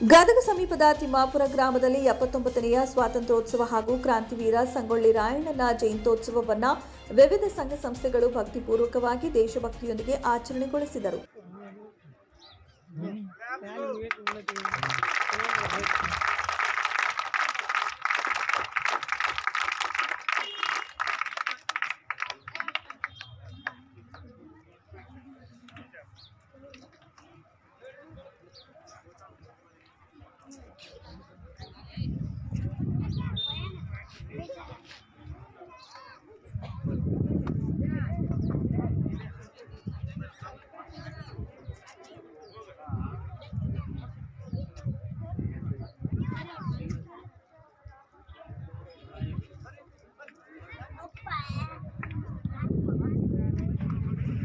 ಗದಗ ಸಮೀಪದ ತಿಮ್ಮಾಪುರ ಗ್ರಾಮದಲ್ಲಿ ಎಪ್ಪತ್ತೊಂಬತ್ತನೆಯ ಸ್ವಾತಂತ್ರ್ಯೋತ್ಸವ ಹಾಗೂ ಕ್ರಾಂತಿವೀರ ಸಂಗೊಳ್ಳಿ ರಾಯಣ್ಣನ ಜಯಂತ್ಯೋತ್ಸವವನ್ನು ವಿವಿಧ ಸಂಘ ಸಂಸ್ಥೆಗಳು ಭಕ್ತಿಪೂರ್ವಕವಾಗಿ ದೇಶಭಕ್ತಿಯೊಂದಿಗೆ ಆಚರಣೆಗೊಳಿಸಿದರು.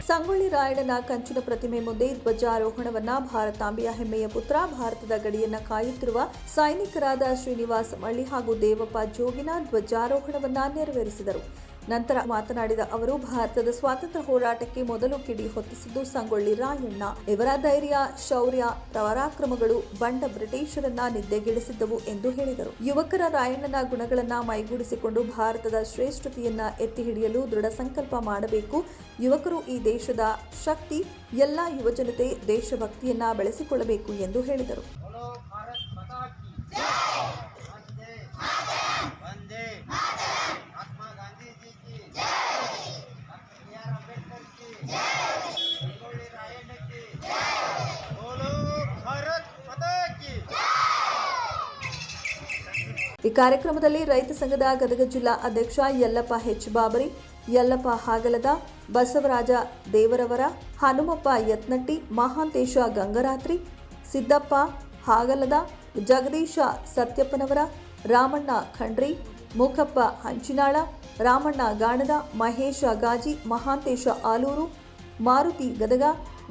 ಸಂಗೊಳ್ಳಿ ರಾಯಣ್ಣನ ಕಂಚಿನ ಪ್ರತಿಮೆ ಮುಂದೆ ಧ್ವಜಾರೋಹಣವನ್ನ ಭಾರತಾಂಬೆಯ ಹೆಮ್ಮೆಯ ಪುತ್ರ, ಭಾರತದ ಗಡಿಯನ್ನ ಕಾಯುತ್ತಿರುವ ಸೈನಿಕರಾದ ಶ್ರೀನಿವಾಸ ಮಳ್ಳಿ ಹಾಗೂ ದೇವಪ್ಪ ಜೋಗಿನ ಧ್ವಜಾರೋಹಣವನ್ನ ನೆರವೇರಿಸಿದರು. ನಂತರ ಮಾತನಾಡಿದ ಅವರು, ಭಾರತದ ಸ್ವಾತಂತ್ರ್ಯ ಹೋರಾಟಕ್ಕೆ ಮೊದಲು ಕಿಡಿ ಹೊತ್ತಿಸಿದ್ದು ಸಂಗೊಳ್ಳಿ ರಾಯಣ್ಣ. ಇವರ ಧೈರ್ಯ, ಶೌರ್ಯ, ಪರಾಕ್ರಮಗಳು ಬಂಡ ಬ್ರಿಟಿಷರನ್ನ ನಿದ್ದೆಗೆಡಿಸಿದ್ದವು ಎಂದು ಹೇಳಿದರು. ಯುವಕರ ರಾಯಣ್ಣನ ಗುಣಗಳನ್ನ ಮೈಗೂಡಿಸಿಕೊಂಡು ಭಾರತದ ಶ್ರೇಷ್ಠತೆಯನ್ನ ಎತ್ತಿ ಹಿಡಿಯಲು ದೃಢ ಸಂಕಲ್ಪ ಮಾಡಬೇಕು. ಯುವಕರು ಈ ದೇಶದ ಶಕ್ತಿ, ಎಲ್ಲ ಯುವಜನತೆ ದೇಶಭಕ್ತಿಯನ್ನ ಬೆಳೆಸಿಕೊಳ್ಳಬೇಕು ಎಂದು ಹೇಳಿದರು. ಈ ಕಾರ್ಯಕ್ರಮದಲ್ಲಿ ರೈತ ಸಂಘದ ಗದಗ ಜಿಲ್ಲಾ ಅಧ್ಯಕ್ಷ ಯಲ್ಲಪ್ಪ ಹೆಚ್ ಬಾಬರಿ, ಯಲ್ಲಪ್ಪ ಹಾಗಲದ ಬಸವರಾಜ ದೇವರವರ, ಹನುಮಪ್ಪ ಯತ್ನಟ್ಟಿ, ಮಹಾಂತೇಶ ಗಂಗರಾತ್ರಿ, ಸಿದ್ದಪ್ಪ ಹಾಗಲದ ಜಗದೀಶ ಸತ್ಯಪ್ಪನವರ, ರಾಮಣ್ಣ ಖಂಡ್ರಿ ಮೂಕಪ್ಪ ಹಂಚಿನಾಳ, ರಾಮಣ್ಣ ಗಾಣದ, ಮಹೇಶ ಗಾಜಿ, ಮಹಾಂತೇಶ ಆಲೂರು, ಮಾರುತಿ ಗದಗ,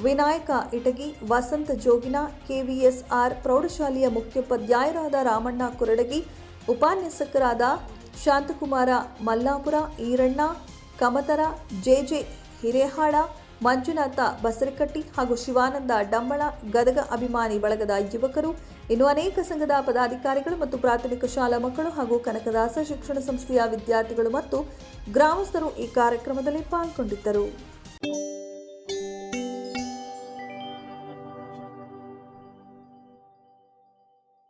ವಿನಾಯಕ ಇಟಗಿ, ವಸಂತ ಜೋಗಿನ, ಕೆವಿಎಸ್ಆರ್ ಪ್ರೌಢಶಾಲೆಯ ಮುಖ್ಯೋಪಾಧ್ಯಾಯರಾದ ರಾಮಣ್ಣ ಕುರಡಗಿ ಉಪನ್ಯಾಸಕರಾದ ಶಾಂತಕುಮಾರ ಮಲ್ಲಾಪುರ ಈರಣ್ಣ, ಕಮತರ ಜೆಜೆ ಹಿರೇಹಾಳ, ಮಂಜುನಾಥ ಬಸರಕಟ್ಟಿ ಹಾಗೂ ಶಿವಾನಂದ ಡಂಬಳ ಗದಗ ಅಭಿಮಾನಿ ಬಳಗದ ಯುವಕರು. ಇನ್ನು ಅನೇಕ ಸಂಘದ ಪದಾಧಿಕಾರಿಗಳು ಮತ್ತು ಪ್ರಾಥಮಿಕ ಶಾಲಾ ಮಕ್ಕಳು ಹಾಗೂ ಕನಕದಾಸ ಶಿಕ್ಷಣ ಸಂಸ್ಥೆಯ ವಿದ್ಯಾರ್ಥಿಗಳು ಮತ್ತು ಗ್ರಾಮಸ್ಥರು ಈ ಕಾರ್ಯಕ್ರಮದಲ್ಲಿ ಪಾಲ್ಗೊಂಡಿದ್ದರು.